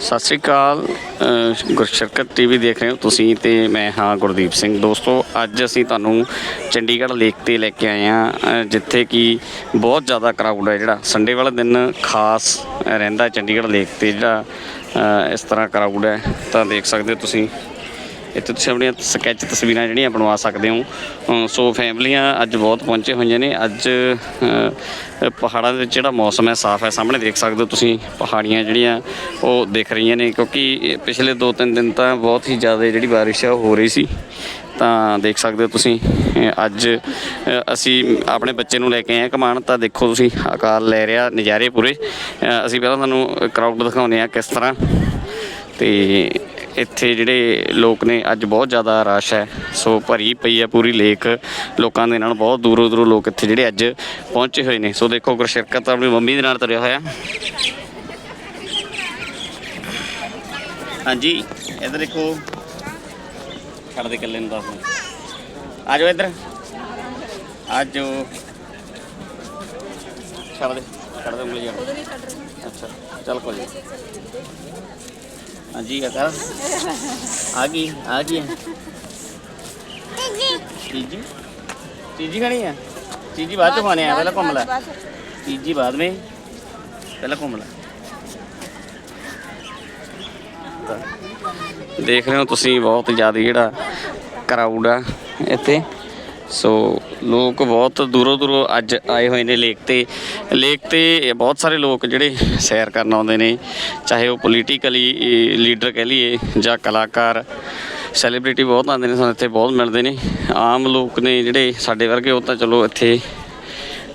ਸਤਿ ਸ੍ਰੀ ਅਕਾਲ ਅ, ਗੁਰਸ਼ਰਕਤ TV ਦੇਖ ਰਹੇ ਹੋ ਤੁਸੀਂ ਤੇ ਮੈਂ ਹਾਂ ਗੁਰਦੀਪ ਸਿੰਘ। ਦੋਸਤੋ ਅੱਜ ਅਸੀਂ ਤੁਹਾਨੂੰ ਚੰਡੀਗੜ੍ਹ ਲੇਕ ਤੇ ਲੈ ਕੇ ਆਏ ਹਾਂ ਜਿੱਥੇ ਕਿ ਬਹੁਤ ਜ਼ਿਆਦਾ ਕਰਾਊਡ ਹੈ ਜਿਹੜਾ। ਸੰਡੇ ਵਾਲੇ ਦਿਨ ਖਾਸ ਰਹਿੰਦਾ ਚੰਡੀਗੜ੍ਹ ਲੇਕ ਤੇ ਜਿਹੜਾ ਇਸ ਤਰ੍ਹਾਂ ਕਰਾਊਡ ਹੈ। ਤਾਂ ਦੇਖ ਸਕਦੇ ਹੋ ਤੁਸੀਂ। ਇੱਥੇ ਤੁਸੀਂ ਆਪਣੀਆਂ ਸਕੈਚ ਤਸਵੀਰਾਂ ਜਿਹੜੀਆਂ ਬਣਵਾ ਸਕਦੇ ਹੋ। ਸੋ ਫੈਮਲੀਆਂ ਅੱਜ ਬਹੁਤ ਪਹੁੰਚੇ ਹੋਈਆਂ ਨੇ। ਅੱਜ ਪਹਾੜਾਂ ਦੇ ਵਿੱਚ ਜਿਹੜਾ ਮੌਸਮ ਹੈ ਸਾਫ਼ ਹੈ, ਸਾਹਮਣੇ ਦੇਖ ਸਕਦੇ ਹੋ ਤੁਸੀਂ ਪਹਾੜੀਆਂ ਜਿਹੜੀਆਂ ਉਹ ਦਿਖ ਰਹੀਆਂ ਨੇ, ਕਿਉਂਕਿ ਪਿਛਲੇ 2-3 ਦਿਨ ਤਾਂ ਬਹੁਤ ਹੀ ਜ਼ਿਆਦਾ ਜਿਹੜੀ ਬਾਰਿਸ਼ ਹੈ ਉਹ ਹੋ ਰਹੀ ਸੀ। ਤਾਂ ਦੇਖ ਸਕਦੇ ਹੋ ਤੁਸੀਂ ਅੱਜ ਅਸੀਂ ਆਪਣੇ ਬੱਚੇ ਨੂੰ ਲੈ ਕੇ ਆਏ ਹਾਂ ਘੁਮਾਉਣ ਤਾਂ ਦੇਖੋ ਤੁਸੀਂ, ਆਕਾਰ ਲੈ ਰਿਹਾ, ਨਜ਼ਾਰੇ ਪੂਰੇ। ਅਸੀਂ ਪਹਿਲਾਂ ਤੁਹਾਨੂੰ ਕਰਾਊਡ ਦਿਖਾਉਂਦੇ ਆ ਕਿਸ ਤਰ੍ਹਾਂ। ਤੇ ਇੱਥੇ ਜਿਹੜੇ ਲੋਕ ਨੇ, ਅੱਜ ਬਹੁਤ ਜ਼ਿਆਦਾ ਰਸ਼ ਹੈ। ਸੋ ਭਰੀ ਪਈ ਹੈ ਪੂਰੀ ਲੇਕ। ਲੋਕਾਂ ਦੇ ਨਾਲ ਬਹੁਤ ਦੂਰੋਂ ਦੂਰੋਂ ਲੋਕ ਇੱਥੇ ਜਿਹੜੇ ਅੱਜ ਪਹੁੰਚੇ ਹੋਏ ਨੇ। ਸੋ ਦੇਖੋ, ਗੁਰਸ਼ਿਰਕਤ ਆਪਣੀ ਮੰਮੀ ਦੇ ਨਾਲ ਤੁਰਿਆ ਹੋਇਆ। ਹਾਂਜੀ, ਇੱਧਰ ਦੇਖੋ। ਛੱਡ ਦੇ ਇਕੱਲੇ ਨੂੰ ਦੱਸ ਆ ਜਾਓ ਇੱਧਰ। ਆ ਜਾਓ। ਛੱਡ ਦੇ ਛੱਡ ਦੇ ਉਂਗਲੀ ਛੱਡ ਅੱਛਾ, ਚੱਲ ਕੋਈ ਹਾਂਜੀ ਕਾਕਾ ਆ ਗਈ ਆ ਗਈ ਚੀਜੀ ਚੀਜੀ ਖਾਣੀ ਹੈ? ਚੀਜੀ ਬਾਅਦ ਚ ਖਾਣੇ ਆ, ਪਹਿਲਾਂ ਘੁੰਮ ਲੈ। ਚੀਜੀ ਬਾਅਦ ਵਿੱਚ? ਪਹਿਲਾਂ ਘੁੰਮ ਲੈ। ਦੇਖ ਰਹੇ ਹੋ ਤੁਸੀਂ, ਬਹੁਤ ਜ਼ਿਆਦਾ ਜਿਹੜਾ ਕਰਾਊਡ ਆ ਇੱਥੇ। ਸੋ ਲੋਕ ਬਹੁਤ ਦੂਰੋਂ ਦੂਰੋਂ ਅੱਜ ਆਏ ਹੋਏ ਨੇ ਲੇਕ ਤੇ। ਲੇਕ ਤੇ ਬਹੁਤ ਸਾਰੇ ਲੋਕ ਜਿਹੜੇ ਸੈਰ ਕਰਨ ਆਉਂਦੇ ਨੇ, ਚਾਹੇ ਉਹ ਪੋਲੀਟੀਕਲੀ ਲੀਡਰ ਕਹਿ ਲਈਏ ਜਾਂ ਕਲਾਕਾਰ ਸੈਲੀਬ੍ਰਿਟੀ ਬਹੁਤ ਆਉਂਦੇ ਨੇ ਸਾਨੂੰ ਇੱਥੇ, ਬਹੁਤ ਮਿਲਦੇ ਨੇ। ਆਮ ਲੋਕ ਨੇ ਜਿਹੜੇ ਸਾਡੇ ਵਰਗੇ, ਉਹ ਤਾਂ ਚਲੋ ਇੱਥੇ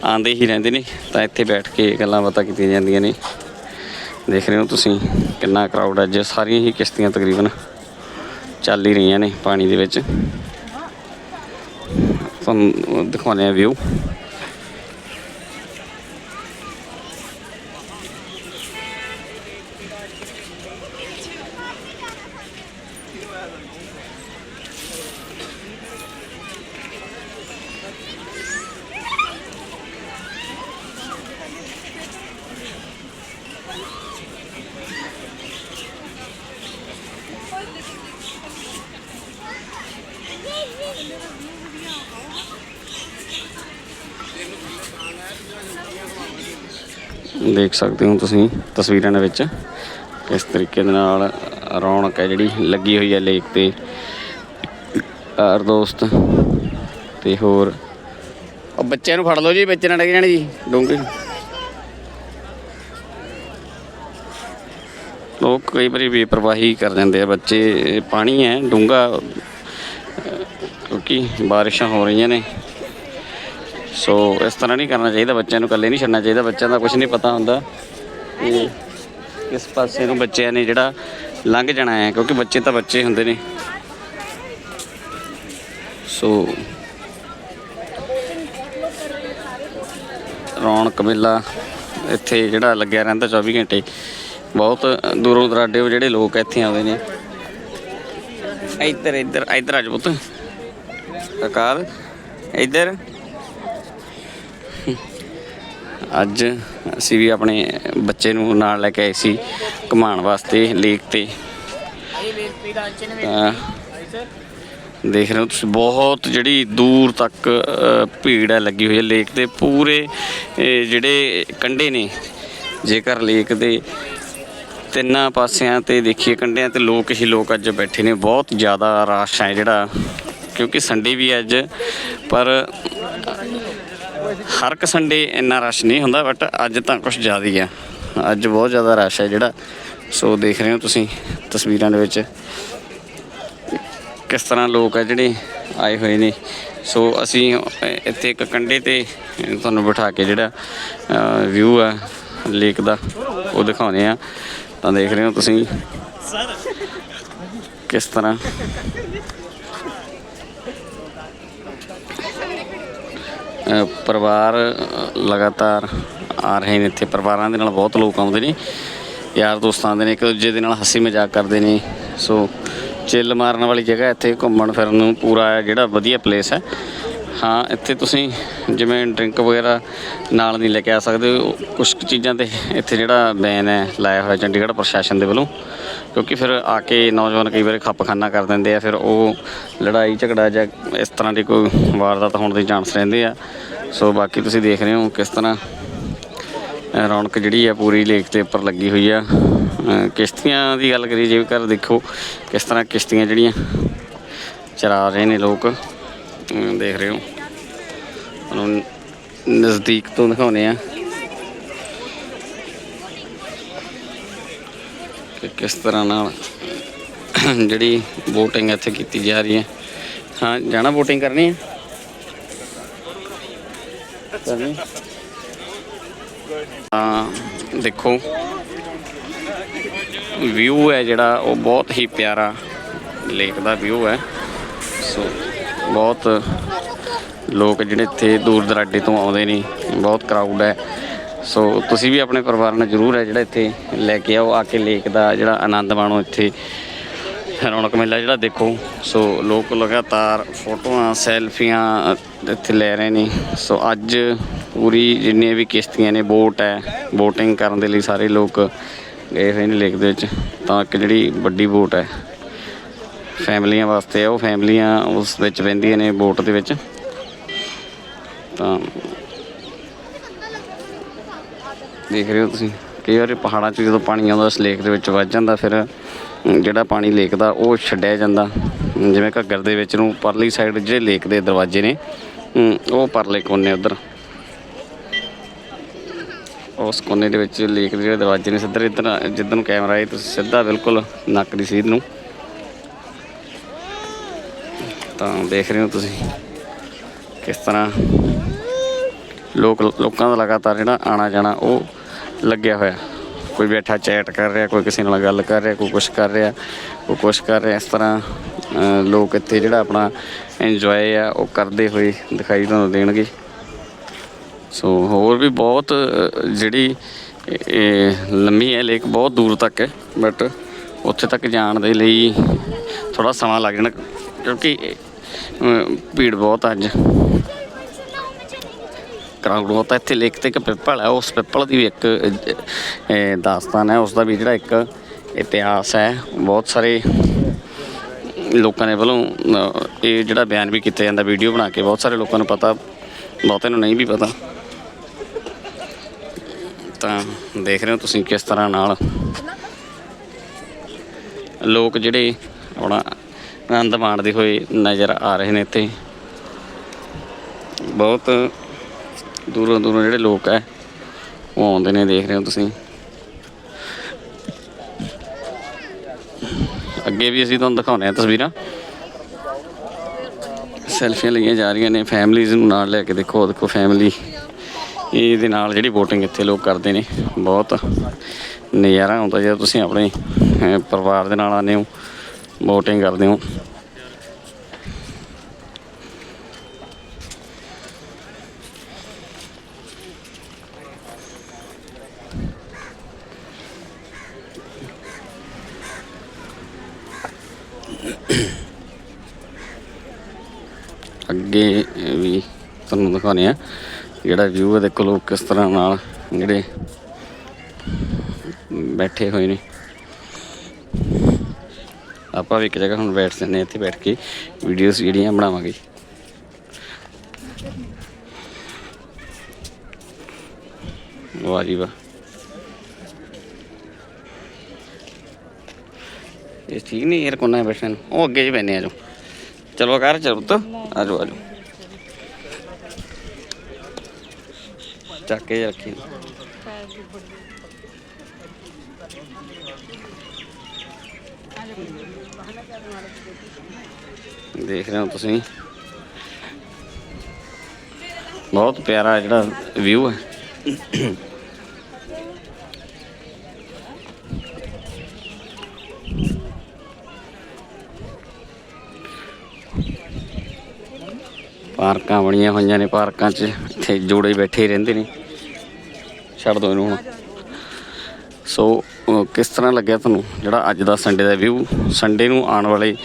ਆਉਂਦੇ ਹੀ ਰਹਿੰਦੇ ਨੇ, ਤਾਂ ਇੱਥੇ ਬੈਠ ਕੇ ਗੱਲਾਂ ਬਾਤਾਂ ਕੀਤੀਆਂ ਜਾਂਦੀਆਂ ਨੇ। ਦੇਖ ਰਹੇ ਹੋ ਤੁਸੀਂ ਕਿੰਨਾ ਕਰਾਊਡ ਅੱਜ ਸਾਰੀਆਂ ਹੀ ਕਿਸ਼ਤੀਆਂ ਤਕਰੀਬਨ ਚੱਲ ਹੀ ਰਹੀਆਂ ਨੇ ਪਾਣੀ ਦੇ ਵਿੱਚ। ਤੁਹਾਨੂੰ ਦਿਖਾਉਂਦੇ ਆ ਵਿਊ ਦੇਖ ਸਕਦੇ ਹੋ ਤੁਸੀਂ ਤਸਵੀਰਾਂ ਦੇ ਵਿੱਚ। ਕਿਸ ਤਰੀਕੇ ਦੇ ਨਾਲ ਰੌਣਕ ਹੈ ਜਿਹੜੀ ਲੱਗੀ ਹੋਈ ਹੈ ਲੇਕ ਤੇ। ਯਾਰ ਦੋਸਤ ਤੇ ਹੋਰ। ਉਹ ਬੱਚਿਆਂ ਨੂੰ ਫੜ ਲਓ ਜੀ ਬੱਚੇ ਨਾਲ ਡਿੱਗ ਜਾਣ ਜੀ ਡੋਂਗੇ ਲੋਕ ਕਈ ਵਾਰੀ ਬੇਪਰਵਾਹੀ ਕਰ ਜਾਂਦੇ ਆ, ਬੱਚੇ ਪਾਣੀ ਹੈ ਡੂੰਗਾ ਕਿਉਂਕਿ ਬਾਰਿਸ਼ਾਂ ਹੋ ਰਹੀਆਂ ਨੇ। ਸੋ ਇਸ ਤਰ੍ਹਾਂ ਨਹੀਂ ਕਰਨਾ ਚਾਹੀਦਾ, ਬੱਚਿਆਂ ਨੂੰ ਇਕੱਲੇ ਨਹੀਂ ਛੱਡਣਾ ਚਾਹੀਦਾ, ਬੱਚਿਆਂ ਦਾ ਕੁਝ ਨਹੀਂ ਪਤਾ ਹੁੰਦਾ। ਕਿ ਕਿਸ ਪਾਸੇ ਨੂੰ ਬੱਚਿਆਂ ਨੇ ਜਿਹੜਾ ਲੰਘ ਜਾਣਾ ਹੈ, ਕਿਉਂਕਿ ਬੱਚੇ ਤਾਂ ਬੱਚੇ ਹੁੰਦੇ ਨੇ। ਸੋ ਰੌਣਕ ਮੇਲਾ ਇੱਥੇ ਜਿਹੜਾ ਲੱਗਿਆ ਰਹਿੰਦਾ 24 ਘੰਟੇ। ਬਹੁਤ ਦੂਰੋਂ ਦਰਾਡੇ ਜਿਹੜੇ ਲੋਕ ਇੱਥੇ ਆਉਂਦੇ ਨੇ। ਇੱਧਰ ਇੱਧਰ ਇੱਧਰ ਆ ਜਾ ਪੁੱਤ। ਅਕਾਲ। ਇੱਧਰ। ਅੱਜ ਅਸੀਂ ਵੀ ਆਪਣੇ ਬੱਚੇ ਨੂੰ ਨਾਲ ਲੈ ਕੇ ਆਏ ਸੀ ਘੁਮਾਉਣ ਵਾਸਤੇ ਲੇਕ ਤੇ। ਤਾਂ ਦੇਖ ਰਹੇ ਹੋ ਤੁਸੀਂ, ਬਹੁਤ ਜਿਹੜੀ ਦੂਰ ਤੱਕ ਭੀੜ ਹੈ ਲੱਗੀ ਹੋਈ ਹੈ ਲੇਕ ਦੇ ਪੂਰੇ ਜਿਹੜੇ ਕੰਢੇ ਨੇ, ਜੇਕਰ ਲੇਕ ਦੇ ਤਿੰਨਾਂ ਪਾਸਿਆਂ ਤੇ ਦੇਖੀਏ ਕੰਢਿਆਂ ਤੇ ਲੋਕ ਹੀ ਲੋਕ ਅੱਜ ਬੈਠੇ ਨੇ। ਬਹੁਤ ਜ਼ਿਆਦਾ ਰਸ਼ ਹੈ ਜਿਹੜਾ, ਕਿਉਂਕਿ ਸੰਡੇ ਵੀ ਅੱਜ, ਪਰ ਹਰ ਇੱਕ ਸੰਡੇ ਇੰਨਾ ਰਸ਼ ਨਹੀਂ ਹੁੰਦਾ ਬਟ ਅੱਜ ਤਾਂ ਕੁਝ ਜ਼ਿਆਦਾ ਹੀ ਆ। ਅੱਜ ਬਹੁਤ ਜ਼ਿਆਦਾ ਰਸ਼ ਹੈ ਜਿਹੜਾ। ਸੋ ਦੇਖ ਰਹੇ ਹੋ ਤੁਸੀਂ ਤਸਵੀਰਾਂ ਦੇ ਵਿੱਚ ਕਿਸ ਤਰ੍ਹਾਂ ਲੋਕ ਹੈ ਜਿਹੜੇ ਆਏ ਹੋਏ ਨੇ। ਸੋ ਅਸੀਂ ਇੱਥੇ ਇੱਕ ਕੰਢੇ ਤੇ ਤੁਹਾਨੂੰ ਬਿਠਾ ਕੇ ਜਿਹੜਾ ਵਿਊ ਆ ਲੇਕ ਦਾ ਉਹ ਦਿਖਾਉਂਦੇ ਆ। ਤਾਂ ਦੇਖ ਰਹੇ ਹੋ ਤੁਸੀਂ ਕਿਸ ਤਰ੍ਹਾਂ ਪਰਿਵਾਰ ਲਗਾਤਾਰ ਆ ਰਹੇ ਨੇ ਇੱਥੇ। ਪਰਿਵਾਰਾਂ ਦੇ ਨਾਲ ਬਹੁਤ ਲੋਕ ਆਉਂਦੇ ਨੇ। ਯਾਰ ਦੋਸਤ ਆਉਂਦੇ ਨੇ, ਇੱਕ ਦੂਜੇ ਦੇ ਨਾਲ ਹੱਸੀ ਮਜ਼ਾਕ ਕਰਦੇ ਨੇ। ਸੋ, ਚਿੱਲ ਮਾਰਨ ਵਾਲੀ ਜਗ੍ਹਾ ਇੱਥੇ ਘੁੰਮਣ ਫਿਰਨ ਨੂੰ ਪੂਰਾ ਜਿਹੜਾ ਵਧੀਆ ਪਲੇਸ ਹੈ। ਹਾਂ, ਇੱਥੇ ਤੁਸੀਂ ਜਿਵੇਂ ਡਰਿੰਕ ਵਗੈਰਾ ਨਾਲ ਨਹੀਂ ਲੈ ਕੇ ਆ ਸਕਦੇ ਕੁਝ ਚੀਜ਼ਾਂ ਤੇ ਇੱਥੇ ਜਿਹੜਾ ਬੈਨ ਹੈ, ਲਾਇਆ ਹੋਇਆ ਚੰਡੀਗੜ੍ਹ ਪ੍ਰਸ਼ਾਸਨ ਦੇ ਵੱਲੋਂ। ਕਿਉਂਕਿ ਫਿਰ ਆ ਕੇ ਨੌਜਵਾਨ ਕਈ ਵਾਰੀ ਖੱਪਖਾਨਾ ਕਰ ਦਿੰਦੇ ਆ, ਫਿਰ ਉਹ ਲੜਾਈ, ਝਗੜਾ ਜਾਂ ਇਸ ਤਰ੍ਹਾਂ ਦੀ ਕੋਈ ਵਾਰਦਾਤ ਹੋਣ ਦੇ ਚਾਂਸ ਰਹਿੰਦੇ ਆ। ਸੋ ਬਾਕੀ ਤੁਸੀਂ ਦੇਖ ਰਹੇ ਹੋ ਕਿਸ ਤਰ੍ਹਾਂ ਰੌਣਕ ਜਿਹੜੀ ਆ ਪੂਰੀ ਲੇਕ ਦੇ ਉੱਪਰ ਲੱਗੀ ਹੋਈ ਆ। ਕਿਸ਼ਤੀਆਂ ਦੀ ਗੱਲ ਕਰੀਏ ਜੇਕਰ ਦੇਖੋ, ਕਿਸ ਤਰ੍ਹਾਂ ਕਿਸ਼ਤੀਆਂ ਜਿਹੜੀਆਂ ਚਲਾ ਰਹੇ ਨੇ ਲੋਕ। ਦੇਖ ਰਹੇ ਹੋ। ਤੁਹਾਨੂੰ ਨਜ਼ਦੀਕ ਤੋਂ ਦਿਖਾਉਨੇ ਆ ਕਿ ਕਿਸ ਤਰ੍ਹਾਂ ਨਾਲ ਜਿਹੜੀ VOTING ਇੱਥੇ ਕੀਤੀ ਜਾ ਰਹੀ ਹੈ। ਹਾਂ, ਜਾਣਾ VOTING ਕਰਨੀ ਹੈ? ਕਰਨੀ ਤਾਂ ਦੇਖੋ ਵਿਊ ਹੈ ਜਿਹੜਾ, ਉਹ ਬਹੁਤ ਹੀ ਪਿਆਰਾ ਲੇਕ ਦਾ ਵਿਊ ਹੈ। ਸੋ ਬਹੁਤ ਲੋਕ ਜਿਹੜੇ ਇੱਥੇ ਦੂਰ ਦਰਾਡੇ ਤੋਂ ਆਉਂਦੇ ਨੇ, ਬਹੁਤ ਕਰਾਊਡ ਹੈ। ਸੋ ਤੁਸੀਂ ਵੀ ਆਪਣੇ ਪਰਿਵਾਰ ਨਾਲ ਜ਼ਰੂਰ ਹੈ ਜਿਹੜਾ ਇੱਥੇ ਲੈ ਕੇ ਆਓ, ਆ ਕੇ ਲੇਕ ਦਾ ਜਿਹੜਾ ਆਨੰਦ ਮਾਣੋ ਇੱਥੇ। ਰੌਣਕ ਮੇਲਾ ਜਿਹੜਾ ਦੇਖੋ। ਸੋ ਲੋਕ ਲਗਾਤਾਰ ਫੋਟੋਆਂ, ਸੈਲਫੀਆਂ ਇੱਥੇ ਲੈ ਰਹੇ ਨੇ। ਸੋ ਅੱਜ ਪੂਰੀ ਜਿੰਨੀਆਂ ਵੀ ਕਿਸ਼ਤੀਆਂ ਨੇ ਬੋਟ ਹੈ। ਬੋਟਿੰਗ ਕਰਨ ਦੇ ਲਈ ਸਾਰੇ ਲੋਕ ਗਏ ਹੋਏ ਨੇ ਲੇਕ ਦੇ ਵਿੱਚ। ਤਾਂ ਇੱਕ ਜਿਹੜੀ ਵੱਡੀ ਬੋਟ ਹੈ ਫੈਮਲੀਆਂ ਵਾਸਤੇ ਹੈ ਉਹ ਫੈਮਲੀਆਂ ਉਸ ਵਿੱਚ ਬਹਿੰਦੀਆਂ ਨੇ ਬੋਟ ਦੇ ਵਿੱਚ। ਤਾਂ ਦੇਖ ਰਹੇ ਹੋ ਤੁਸੀਂ, ਕਈ ਵਾਰੀ ਪਹਾੜਾਂ 'ਚ ਜਦੋਂ ਪਾਣੀ ਆਉਂਦਾ, ਉਸ ਲੇਕ ਦੇ ਵਿੱਚ ਵੱਜ ਜਾਂਦਾ, ਫਿਰ ਜਿਹੜਾ ਪਾਣੀ ਲੇਕ ਦਾ, ਉਹ ਛੱਡਿਆ ਜਾਂਦਾ। ਜਿਵੇਂ ਘੱਗਰ ਦੇ ਵਿੱਚ ਨੂੰ ਪਰਲੀ ਸਾਈਡ ਜਿਹੜੇ ਲੇਕ ਦੇ ਦਰਵਾਜ਼ੇ ਨੇ ਉਹ ਪਰਲੇ ਕੋਨੇ ਉਧਰ। ਉਸ ਕੋਨੇ ਦੇ ਵਿੱਚ ਲੇਕ ਦੇ ਜਿਹੜੇ ਦਰਵਾਜ਼ੇ ਨੇ, ਸਿੱਧਰ ਇੱਧਰ, ਜਿੱਧਰ ਨੂੰ ਕੈਮਰਾ ਹੈ ਤੁਸੀਂ ਸਿੱਧਾ ਬਿਲਕੁਲ ਨੱਕ ਦੀ ਸੀਧ ਨੂੰ ਤਾਂ ਦੇਖ ਰਹੇ ਹੋ ਤੁਸੀਂ ਕਿਸ ਤਰ੍ਹਾਂ ਲੋਕ ਲੋਕਾਂ ਦਾ ਲਗਾਤਾਰ ਜਿਹੜਾ ਆਣਾ ਜਾਣਾ ਉਹ ਲੱਗਿਆ ਹੋਇਆ। ਕੋਈ ਬੈਠਾ ਚੈਟ ਕਰ ਰਿਹਾ, ਕੋਈ ਕਿਸੇ ਨਾਲ ਗੱਲ ਕਰ ਰਿਹਾ, ਕੋਈ ਕੁਛ ਕਰ ਰਿਹਾ, ਕੋਈ ਕੁਛ ਕਰ ਰਿਹਾ। ਇਸ ਤਰ੍ਹਾਂ ਲੋਕ ਇੱਥੇ ਜਿਹੜਾ ਆਪਣਾ ਇੰਜੋਏ ਆ, ਉਹ ਕਰਦੇ ਹੋਏ ਦਿਖਾਈ ਤੁਹਾਨੂੰ ਦੇਣਗੇ। ਸੋ ਹੋਰ ਵੀ ਬਹੁਤ ਜਿਹੜੀ ਇਹ- ਲੰਮੀ ਹੈ ਲੇਕ ਬਹੁਤ ਦੂਰ ਤੱਕ ਹੈ ਬਟ ਉੱਥੇ ਤੱਕ ਜਾਣ ਦੇ ਲਈ ਥੋੜਾ ਸਮਾਂ ਲੱਗ ਜਾਣਾ, ਕਿਉਂਕਿ ਭੀੜ ਬਹੁਤ ਅੱਜ। ਕਰਾਊਡ ਬਹੁਤ ਇੱਥੇ ਲੇਕ ਤੇ ਇੱਕ ਪਿੱਪਲ ਹੈ ਉਸ ਪਿੱਪਲ ਦੀ ਵੀ ਇੱਕ ਦਾਸਤਾਨ ਹੈ ਉਸ ਦਾ ਵੀ ਜਿਹੜਾ ਇੱਕ ਇਤਿਹਾਸ ਹੈ, ਬਹੁਤ ਸਾਰੇ ਲੋਕਾਂ ਦੇ ਵੱਲੋਂ ਇਹ ਜਿਹੜਾ ਬਿਆਨ ਵੀ ਕੀਤਾ ਜਾਂਦਾ, ਵੀਡੀਓ ਬਣਾ ਕੇ, ਬਹੁਤ ਸਾਰੇ ਲੋਕਾਂ ਨੂੰ ਪਤਾ, ਬਹੁਤਿਆਂ ਨੂੰ ਨਹੀਂ ਵੀ ਪਤਾ। ਤਾਂ ਦੇਖ ਰਹੇ ਹੋ ਤੁਸੀਂ ਕਿਸ ਤਰ੍ਹਾਂ ਨਾਲ ਲੋਕ ਜਿਹੜੇ ਆਪਣਾ ਆਨੰਦ ਮਾਣਦੇ ਹੋਏ ਨਜ਼ਰ ਆ ਰਹੇ ਨੇ ਇੱਥੇ। ਬਹੁਤ ਦੂਰੋਂ ਦੂਰੋਂ ਜਿਹੜੇ ਲੋਕ ਹੈ ਉਹ ਆਉਂਦੇ ਨੇ, ਦੇਖ ਰਹੇ ਹੋ ਤੁਸੀਂ। ਅੱਗੇ ਵੀ ਅਸੀਂ ਤੁਹਾਨੂੰ ਦਿਖਾਉਂਦੇ ਹਾਂ ਤਸਵੀਰਾਂ। ਸੈਲਫੀਆਂ ਲਈਆਂ ਜਾ ਰਹੀਆਂ ਨੇ, ਫੈਮਲੀਜ਼ ਨੂੰ ਨਾਲ ਲੈ ਕੇ ਦੇਖੋ ਦੇਖੋ ਫੈਮਲੀ। ਇਹਦੇ ਨਾਲ ਜਿਹੜੀ VOTING ਇੱਥੇ ਲੋਕ ਕਰਦੇ ਨੇ, ਬਹੁਤ ਨਜ਼ਾਰਾ ਆਉਂਦਾ ਜਦੋਂ ਤੁਸੀਂ ਆਪਣੇ ਪਰਿਵਾਰ ਦੇ ਨਾਲ ਆਉਂਦੇ ਹੋ। VOTING ਕਰਦੇ ਹੋ। ਅੱਗੇ ਵੀ ਤੁਹਾਨੂੰ ਦਿਖਾਉਂਦੇ ਆ ਜਿਹੜਾ ਵਿਊ ਹੈ, ਦੇਖੋ ਲੋਕ ਕਿਸ ਤਰ੍ਹਾਂ ਨਾਲ ਜਿਹੜੇ ਬੈਠੇ ਹੋਏ ਨੇ। ਆਪਾਂ ਵੀ ਇੱਕ ਜਗ੍ਹਾ ਹੁਣ ਬੈਠ ਜਾਂਦੇ ਹਾਂ ਇੱਥੇ ਬੈਠ ਕੇ ਵੀਡੀਓਜ਼ ਜਿਹੜੀਆਂ ਬਣਾਵਾਂਗੇ। ਵਾਹ ਜੀ ਵਾਹ। ਇਹ ਠੀਕ ਨਹੀਂ ਯਾਰ ਕੋਨਾ ਬੈਠਣ ਨੂੰ। ਉਹ ਅੱਗੇ ਹੀ ਬੈਨੇ ਆ ਜੋ ਚਲੋ ਕਰ ਚਲੋ ਪੁੱਤ। ਆ ਜਾਓ ਆ ਜਾਓ ਚੱਕ ਕੇ ਰੱਖੀ। ਦੇਖ ਰਹੇ ਹੋ ਤੁਸੀਂ। ਬਹੁਤ ਪਿਆਰਾ ਜਿਹੜਾ ਵਿਊ ਹੈ। ਪਾਰਕਾਂ ਬਣੀਆਂ ਹੋਈਆਂ ਨੇ ਪਾਰਕਾਂ 'ਚ। ਇੱਥੇ ਜੋੜੇ ਬੈਠੇ ਹੀ ਰਹਿੰਦੇ ਨੇ। ਛੱਡ ਦੋ ਇਹਨੂੰ ਹੁਣ। ਸੋ ਕਿਸ ਤਰ੍ਹਾਂ ਲੱਗਿਆ ਤੁਹਾਨੂੰ ਜਿਹੜਾ ਅੱਜ ਦਾ ਸੰਡੇ ਦਾ ਵਿਊ ਸੰਡੇ ਨੂੰ ਆਉਣ ਵਾਲੇ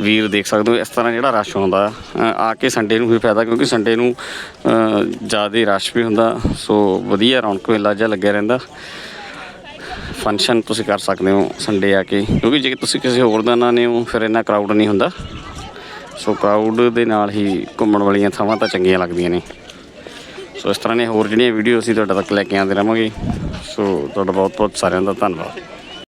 ਵੀਰ ਦੇਖ ਸਕਦੇ ਹੋ, ਇਸ ਤਰ੍ਹਾਂ ਜਿਹੜਾ ਰਸ਼ ਆਉਂਦਾ। ਆ ਕੇ ਸੰਡੇ ਨੂੰ ਵੀ ਫਾਇਦਾ, ਕਿਉਂਕਿ ਸੰਡੇ ਨੂੰ ਜ਼ਿਆਦਾ ਰਸ਼ ਵੀ ਹੁੰਦਾ। ਸੋ ਵਧੀਆ ਰੌਣਕ ਮੇਲਾ ਜਿਹਾ ਲੱਗਿਆ ਰਹਿੰਦਾ। ਫੰਕਸ਼ਨ ਤੁਸੀਂ ਕਰ ਸਕਦੇ ਹੋ ਸੰਡੇ ਆ ਕੇ। ਕਿਉਂਕਿ ਜੇ ਤੁਸੀਂ ਕਿਸੇ ਹੋਰ ਦਾ ਨਾਨੇ ਹੋ ਫਿਰ ਇੰਨਾ ਕਰਾਊਡ ਨਹੀਂ ਹੁੰਦਾ। ਸੋ ਕਰਾਊਡ ਦੇ ਨਾਲ ਹੀ ਘੁੰਮਣ ਵਾਲੀਆਂ ਥਾਵਾਂ ਤਾਂ ਚੰਗੀਆਂ ਲੱਗਦੀਆਂ ਨੇ। ਸੋ ਇਸ ਤਰ੍ਹਾਂ ਦੀਆਂ ਹੋਰ ਜਿਹੜੀਆਂ ਵੀਡੀਓ ਅਸੀਂ ਤੁਹਾਡੇ ਤੱਕ ਲੈ ਕੇ ਆਉਂਦੇ ਰਹਾਂਗੇ। ਸੋ ਤੁਹਾਡਾ ਬਹੁਤ ਬਹੁਤ ਸਾਰਿਆਂ ਦਾ ਧੰਨਵਾਦ।